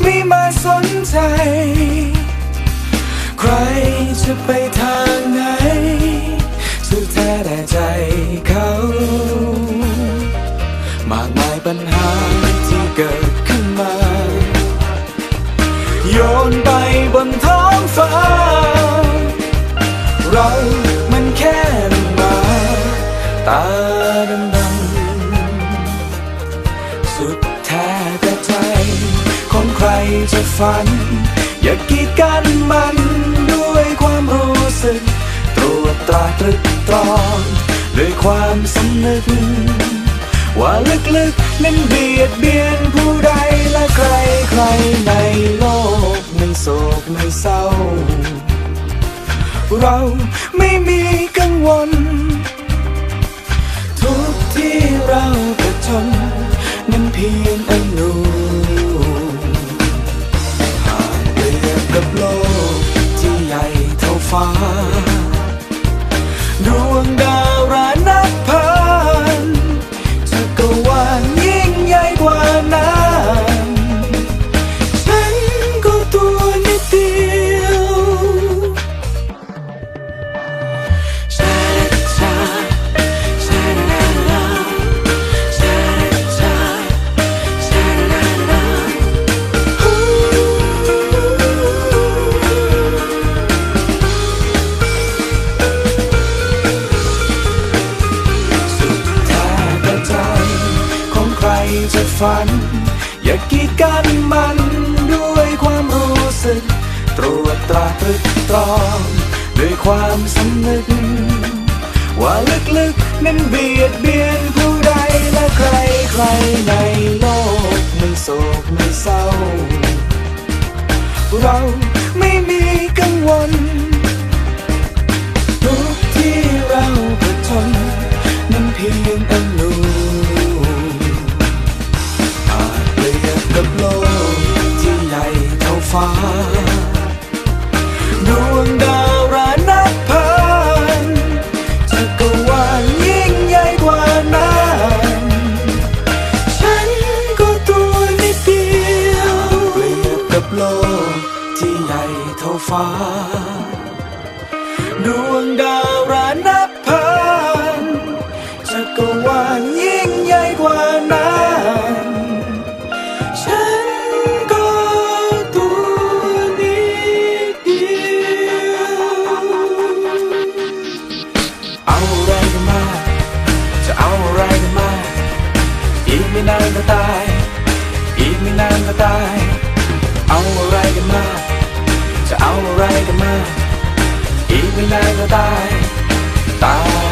ไม่มาสนใจ ใครจะไปทางไหน สุดแท้แต่ใจเขา มากมายปัญหาที่เกิดขึ้นมา โยนไปบนท้องฟ้า เรามันแค่มาตา จะฝัน อย่ากีดกันมันด้วยความรู้สึก ตรวจตราตรึกตรองด้วยความสำนึก ว่าลึกๆนั้นเบียดเบียนผู้ใดและใครใครในโลกไม่โศกไม่เศร้า เราไม่มีกังวล ทุกที่เราประจน ฝัน อย่ากีดกันมันด้วยความรู้สึก ตรวจตราตรึกตรองด้วยความสำนึก ว่าลึกๆนั้นเบียดเบียนผู้ใดและใครใครในโลกไม่โศกไม่เศร้า เราไม่มีกังวล ฟ้า ดวงดาวรานับพันจักรวาลยิ่งใหญ่กว่านั้น ฉันก็ตัวนิดเดียวเปรียบกับโลกที่ใหญ่เท่าฟ้า ดวงดาวรานับ ไม่นานก็ตาย อีกไม่นานก็ตาย เอาอะไรกันมา จะเอาอะไรกันมา อีกไม่นานก็ตาย ตาย